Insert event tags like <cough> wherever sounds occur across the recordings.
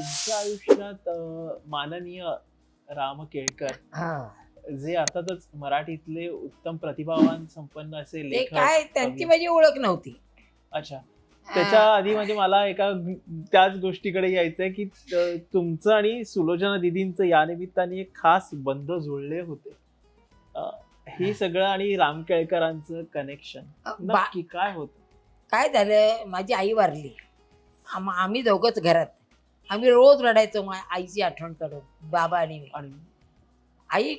तुमच्या आयुष्यात माननीय राम केळकर हा. जे अर्थातच मराठीतले उत्तम प्रतिभावान संपन्न असे ते लेखक काय त्यांची कवी. माझी ओळख नव्हती. अच्छा. त्याच्या आधी म्हणजे मला एका त्याच गोष्टीकडे यायचंय की तुमचं आणि सुलोचना दिदींचं या निमित्ताने एक खास बंध जुळले होते. अं, हे सगळं आणि राम केळकरांचं कनेक्शन बा- नक्की काय होत? काय झालं? माझी आई वारली. आम- आम्ही दोघंच घरात. आम्ही रोज रडायचो मा आईची आठवण काढून बाबा आणि मी. आणि आई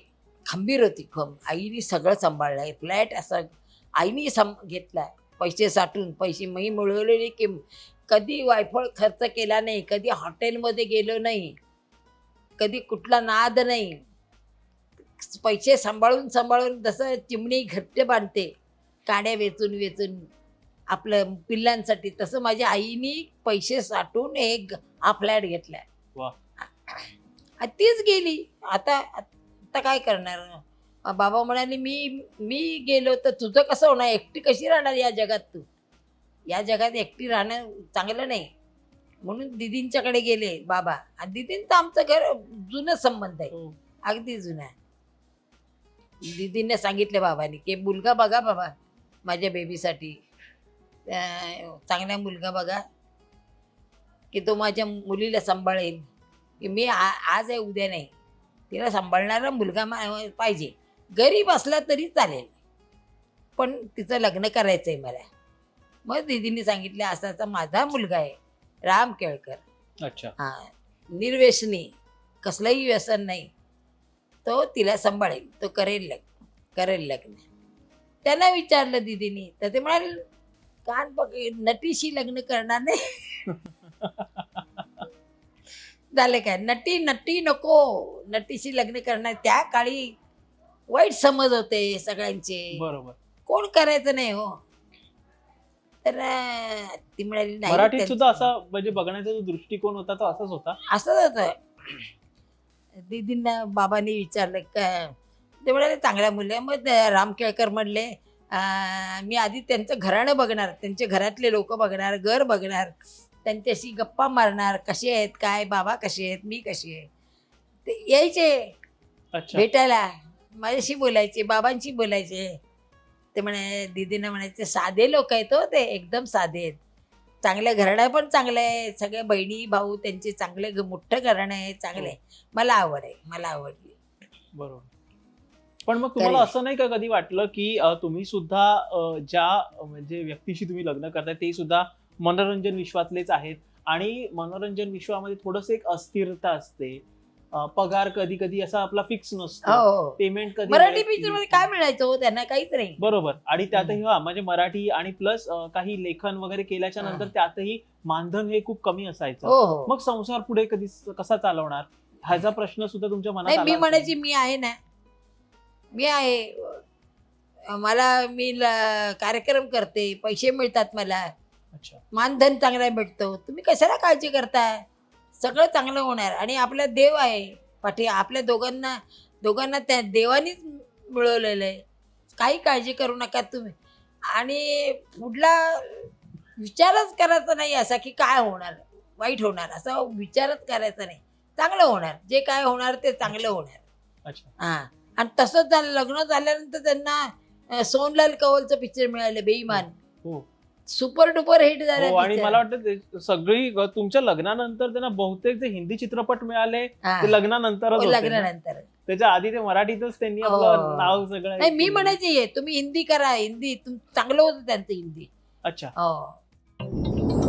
खंबीर होती खंब आईने सगळं सांभाळलंय. फ्लॅट असं आईने सम घेतलाय. पैसे साठून पैसे मी मिळवलेले की कधी वायफळ खर्च केला नाही कधी हॉटेलमध्ये गेलो नाही कधी कुठला नाद नाही. पैसे सांभाळून सांभाळून जसं चिमणी घट्ट बांधते काड्या वेचून वेचून आपलं पिल्लांसाठी. तसं माझ्या आईने पैसे साठवून एक हा फ्लॅट. आ, तीच गेली. आता आता काय करणार? बाबा म्हणाले मी मी गेलो तर तुझं कसं होणार? एकटी कशी राहणार या जगात तू? या जगात एकटी राहणं चांगलं नाही. म्हणून दिदींच्याकडे गेले बाबा. आणि दिदींचं आमचं घर जुनं संबंध आहे. हो. अगदी जुना आहे. दिदींनी सांगितलं बाबांनी की मुलगा बघा बाबा माझ्या बेबीसाठी चांगला मुलगा बघा की तो माझ्या मुलीला सांभाळेल. की मी आ- आज आहे उद्या नाही. तिला सांभाळणारा मुलगा मा- पाहिजे. गरीब असला तरी चालेल. पण तिचं लग्न करायचं आहे मला. मग दिदींनी सांगितलं असा असा माझा मुलगा आहे राम केळकर. अच्छा. हा. निर्व्यसनी कसलंही व्यसन नाही. तो तिला सांभाळेल. तो करेल लग्न करेल लग्न. त्यांना विचारलं दिदीनी. तर ते म्हणाले कान बघ नटीशी लग्न करणार. नाही <laughs> झालं काय? नटी नटी नको. नटीशी लग्न करणार त्या काळी वाईट समज होते सगळ्यांचे. बरोबर. कोण करायचं नाही हो. तर अं, ती म्हणाली नाही मराठीत सुद्धा असा म्हणजे बघण्याचा जो दृष्टिकोन होता तो असाच होता? असंच होतं. दीदींना बाबांनी विचारलं का ते म्हणाले चांगल्या मुलं आहे. मग ते राम केळकर म्हणले "अं, मी आधी त्यांचं घराणं बघणार त्यांचे घरातले लोक बघणार घर बघणार त्यांच्याशी गप्पा मारणार कसे आहेत काय बाबा कसे आहेत मी कशी आहे. ते यायचे अच्छा. भेटायला माझ्याशी बोलायचे बाबांशी बोलायचे. ते म्हणे दीदीनं म्हणायचे साधे लोक आहेत हो ते एकदम साधे आहेत. चांगल्या घराणं पण चांगलं आहे सगळ्या बहिणी भाऊ त्यांचे चांगले मोठं घराणं आहे चांगलं आहे. मला आवड आहे मला आवडली. बरोबर. पण मग तुम्हाला. असं नाही का कधी वाटलं की तुम्ही सुद्धा ज्या म्हणजे व्यक्तीशी तुम्ही लग्न करताय ते सुद्धा मनोरंजन विश्वातलेच आहेत. आणि मनोरंजन विश्वामध्ये थोडस एक अस्थिरता असते. पगार कधी कधी असा आपला फिक्स नसतो. हो पेमेंट कधी मराठी पिक्चरमध्ये. काय मिळायचं हो? त्यांना काहीच नाही. बरोबर. आणि त्यातही हा म्हणजे मराठी आणि प्लस काही लेखन वगैरे केल्याच्यानंतर हा. त्यातही मानधन हे खूप कमी असायचं. हो हो. मग संसार पुढे कधी कसा चालवणार? ह्याचा प्रश्न सुद्धा तुमच्या मनात मी. म्हणायची मी आहे ना. मी आहे. मला मी ल- कार्यक्रम करते. पैसे मिळतात मला. अच्छा. मानधन चांगला भेटतो. तुम्ही कशाला काळजी करताय? सगळं चांगलं होणार. आणि आपला देव आहे. पाठी आपल्या दोघांना दोघांना त्या देवानीच मिळवलेलं आहे. काही काळजी करू नका तुम्ही. आणि पुढला विचारच करायचा नाही असा की काय होणार? वाईट होणार. असा विचारच करायचा नाही. चांगलं होणार. जे काय होणार ते चांगलं होणार. अच्छा. हा. आणि तसंच झालं लग्न झाल्यानंतर त्यांना सोनलाल कवलचं पिक्चर मिळालं बेईमान हो सुपर डुपर हिट झालं हो आणि picture. मला वाटतं सगळी तुमच्या लग्नानंतर त्यांना बहुतेक जे हिंदी चित्रपट मिळाले हा. ते लग्नानंतरच हो, होते ना. लग्नानंतर त्याच्या आधी ते मराठीतच त्यांनी हो. आपलं नाव सगळं नाही मी म्हणायची तुम्ही हिंदी करा हिंदी तुम चांगलं होतं त्यांचं हिंदी अच्छा हो